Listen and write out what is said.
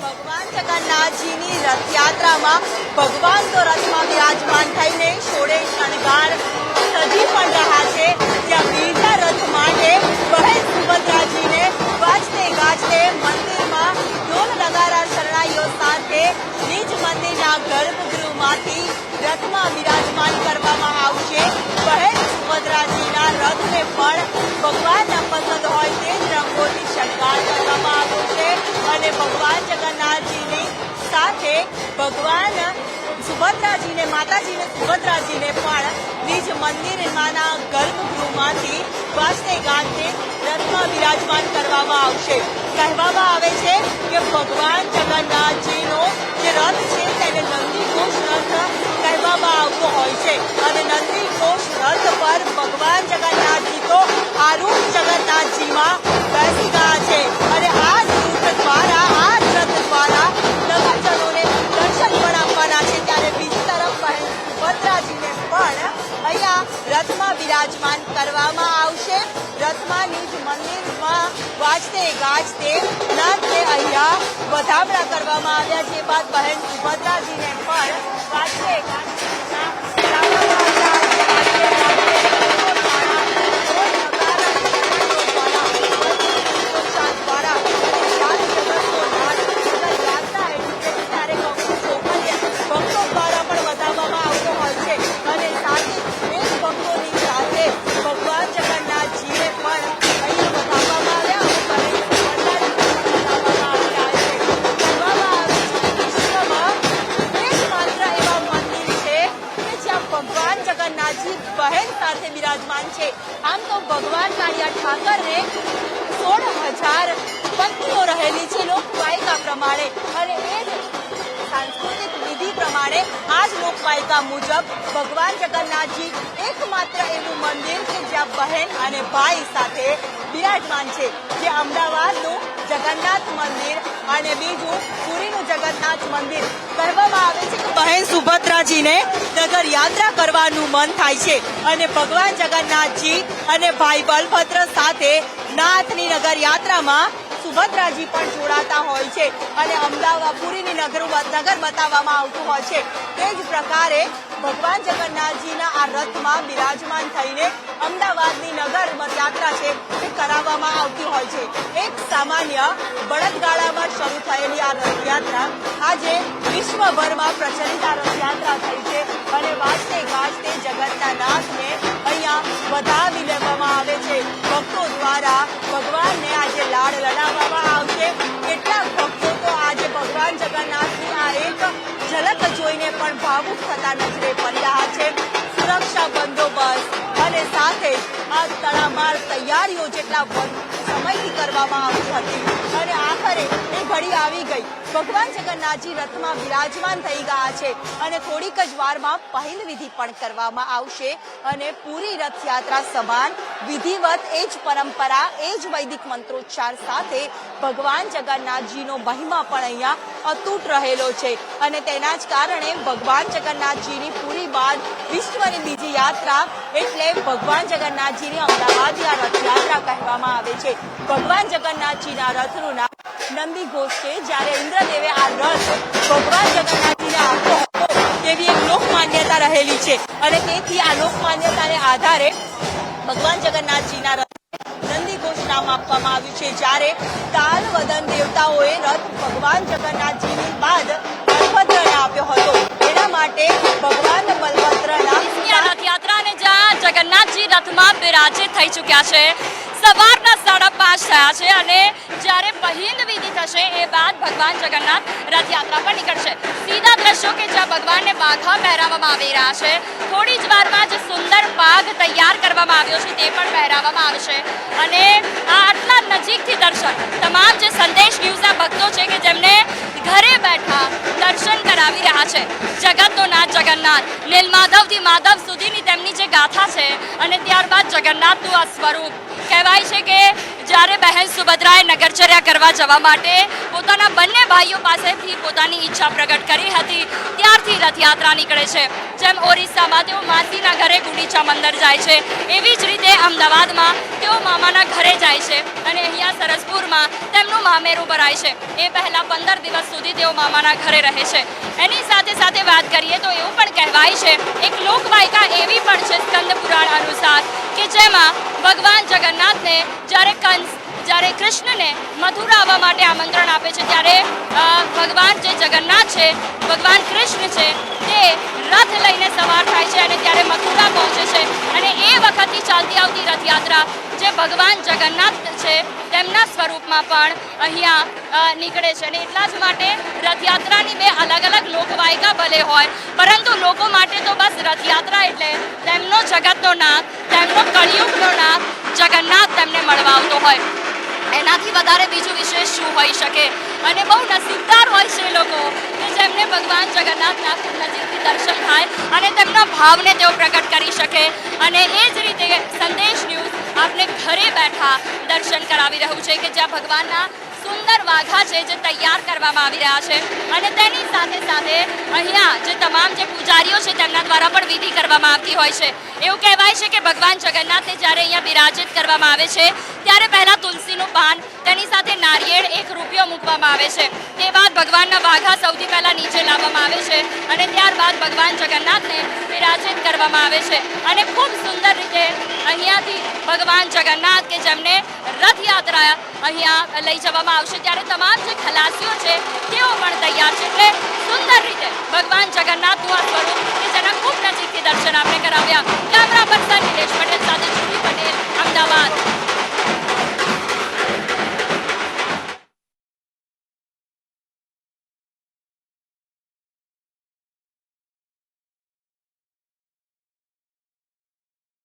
ભગવાન જગન્નાથજીની રથયાત્રામાં ભગવાન તો રથમાં બિરાજમાન થઈને સોળે શણગાર સજી પણ રહ્યા છે. ત્યાં બીજા રથ માટે બહેન સુભદ્રાજીને વાજતે ભગવાન સુભદ્રાજીને, માતાજીને સુભદ્રાજીને પણ નિજ મંદિરમાંના ગર્ભગૃહમાંથી વાજતે ગાંધે રથમાં બિરાજમાન કરવામાં આવશે. કહેવામાં આવે છે કે ભગવાન જગન્નાથજીનો જે રથ છે, તેને નંદીઘોષ રથ કહેવામાં આવતો હોય છે. અને નંદીઘોષ બિરાજમાન કરવામાં આવશે. રથમાં નિજ મંદિરમાં વાજતે ગાજતે નાથને અહીંયા વધામણા કરવામાં આવ્યા. છે બાદ બહેન સુભદ્રાજીને પણ વાજતે ગાજતે પત્નીઓ રહેલી છે લોકવાયકા પ્રમાણે. અને એ સાંસ્કૃતિક વિધિ પ્રમાણે આ જ લોકવાયકા મુજબ ભગવાન જગન્નાથજી એકમાત્ર એવું મંદિર કે જ્યાં બહેન અને ભાઈ સાથે બિરાજમાન છે. જે અમદાવાદનું જગન્નાથ મંદિર અને બીજું પુરીનું જગન્નાથ મંદિર કહેવામાં આવે છે કે બહેન સુભદ્રાજીને નગર યાત્રા કરવાનું મન થાય છે. અને ભગવાન જગન્નાથજી અને ભાઈ બલભદ્ર સાથે નાથની નગર યાત્રામાં સુભદ્રાજી પણ જોડાતા હોય છે. અને અમદાવાદ પુરીની નગર નગર બતાવવામાં આવતું હોય છે. તે જ પ્રકારે ભગવાન જગન્નાથજીના આ રથમાં બિરાજમાન થઈને અમદાવાદની નગર યાત્રા છે તે કરાવવામાં આવતી હોય છે. એક સામાન્ય બળદગાળામાં શરૂ થયેલી આ રથયાત્રા આજે વિશ્વભરમાં પ્રચલિત આ રથયાત્રા થઈ છે અને વાજતે ગાજતે જગતના નાથને અહીંયા વધાવી લેવામાં આવે છે. ભક્તો દ્વારા ભગવાનને આજે લાડ લડાવવામાં આવશે. કેટલાક ભક્તો તો આજે જોઈને પણ ભાવુક થતા નજરે પડી રહ્યા છે. સુરક્ષા બંદોબસ્ત અને સાથે આ તડામાર તૈયારીઓ જેટલા સમયથી કરવામાં આવી હતી. અને ઘડી આવી ગઈ. ભગવાન જગન્નાથજી રથમાં બિરાજમાન થઈ ગયા છે અને થોડીક જ વારમાં પહેલ વિધિ પણ કરવામાં આવશે અને પૂરી રથયાત્રા સમાન વિધિવત એ જ પરંપરા, એ જ વૈદિક મંત્રોચ્ચાર સાથે ભગવાન જગન્નાથજીનો મહિમા પણ અહીંયા અતૂટ રહેલો છે. અને તેના જ કારણે ભગવાન જગન્નાથજીની પૂરી બાદ વિશ્વની બીજી યાત્રા એટલે ભગવાન જગન્નાથજીની અમદાવાદની આ રથયાત્રા કહેવામાં આવે છે. ભગવાન જગન્નાથજીના રથનું નામ નંદી ઘોષ છે, જ્યારે ઇન્દ્રદેવે આ રથ ભગવાન જગન્નાથજીને આપ્યો હતો, તેવી એક લોકમાન્યતા રહેલી છે. અને તેથી આ લોકમાન્યતાને આધારે ભગવાન જગન્નાથજીના રથ નંદી ઘોષ નામ આપવામાં આવ્યું છે. જ્યારે કાલ વદન દેવતાઓએ રથ ભગવાન જગન્નાથજીની બાદ બલભદ્રને આપ્યો હતો. એના માટે ભગવાન બલભદ્રના આ રથયાત્રા અને જ્યાં જગન્નાથજી રથમાં બિરાજે થઈ ચૂક્યા છે સવારના સાડા પાંચ થયા છે અને જ્યારે પહેલ વિધિ થશે એ બાદ ભગવાન જગન્નાથ રથયાત્રા પર નીકળશે. સીધા દ્રશ્યો કે જ્યાં ભગવાનને બાઘા પહેરાવવામાં આવી રહ્યા છે, થોડી જ વારમાં જે સુંદર પાઘ તૈયાર કરવામાં આવ્યો છે, તે પણ પહેરાવવામાં આવશે. અને આ આટલા નજીકથી દર્શન, તમામ જે સંદેશ ન્યૂઝના ભક્તો છે કે જેમને ઘરે બેઠા દર્શન કરાવી રહ્યા છે જગતનો નાથ જગન્નાથ. નીલમાધવથી માધવ સુધીની તેમની જે ગાથા છે અને ત્યારબાદ જગન્નાથનું આ સ્વરૂપ કહેવાય છે કે જ્યારે બહેન સુભદ્રાએ નગરચર્યા કરવા જવા માટે પોતાના બંને ભાઈઓ પાસેથી પોતાની ઈચ્છા પ્રગટ કરી હતી, ત્યારથી રથયાત્રા નીકળે છે. જેમ ઓરિસ્સામાં તેઓ માસીના ઘરે ગુંડીચા મંદિર જાય છે, એવી જ રીતે અમદાવાદમાં તેઓ મામાના ઘરે જાય છે અને અહીંયા સરસપુરમાં મામેરું ભરાય છે. એ પહેલાં પંદર દિવસ સુધી તેઓ મામાના ઘરે રહે છે. એની સાથે સાથે વાત કરીએ તો એવું પણ કહેવાય છે, એક લોકવાયકા એવી પણ છે સ્કંદ પુરાણ અનુસાર કે જેમાં ભગવાન જગન્નાથને જ્યારે કંસ, જ્યારે કૃષ્ણને મથુરા આવવા માટે આમંત્રણ આપે છે, ત્યારે ભગવાન જે જગન્નાથ છે, ભગવાન કૃષ્ણ છે, તે રથ લઈને સવાર થાય છે અને ત્યારે મથુરા પહોંચે છે. અને ભગવાન જગન્નાથ છે, તેમના સ્વરૂપમાં પણ અહીંયા નીકળે છે. અને એટલા જ માટે રથયાત્રાની બે અલગ અલગ લોકવાયકા ભલે હોય, પરંતુ લોકો માટે તો બસ રથયાત્રા એટલે તેમનો જગતનો નાથ તેમનો કળિયુગનો નાથ જગન્નાથ તેમને મળવા આવતો હોય. એનાથી વધારે બીજું વિશેષ શું હોઈ શકે? અને બહુ નસીબદાર હોય છે લોકો કે જેમને ભગવાન જગન્નાથના ખૂબ નજીકથી દર્શન થાય અને તેમના ભાવને તેઓ પ્રગટ કરી શકે. અને એ જ રીતે સંદેશ ન્યૂઝ આપને ઘરે બેઠા દર્શન કરાવી રહ્યું છે કે જ્યાં ભગવાનના સુંદર વાઘા છે જે તૈયાર કરવામાં આવી રહ્યા છે. અને તેની સાથે સાથે અહીંયા જે તમામ જે પૂજારીઓ છે તેમના દ્વારા પણ વિધિ કરવામાં આવતી હોય છે. એવું કહેવાય છે કે ભગવાન જગન્નાથને જ્યારે અહીંયા બિરાજિત કરવામાં આવે છે, ત્યારે પહેલાં તુલસીનું પાન, તેની સાથે નારિયેળ એક રૂપિયો મૂકવામાં આવે છે. તે બાદ ભગવાનના વાઘા સૌથી પહેલાં નીચે લાવવામાં આવે છે અને ત્યારબાદ ભગવાન જગન્નાથને વિરાજિત કરવામાં આવે છે. અને ખૂબ સુંદર રીતે અહીંયાથી ભગવાન જગન્નાથ કે જેમને રથયાત્રા અહીંયા લઈ જવામાં આવશે, ત્યારે તમામ જે ખલાસીઓ છે, તેઓ પણ તૈયાર છે. એટલે સુંદર રીતે ભગવાન જગન્નાથનું આ સ્વરૂપ કે જેના ખૂબ નજીકથી દર્શન આપણે કરાવ્યા. કેમેરા પર્સન નિલેશ પટેલ સાથે જુલી પટેલ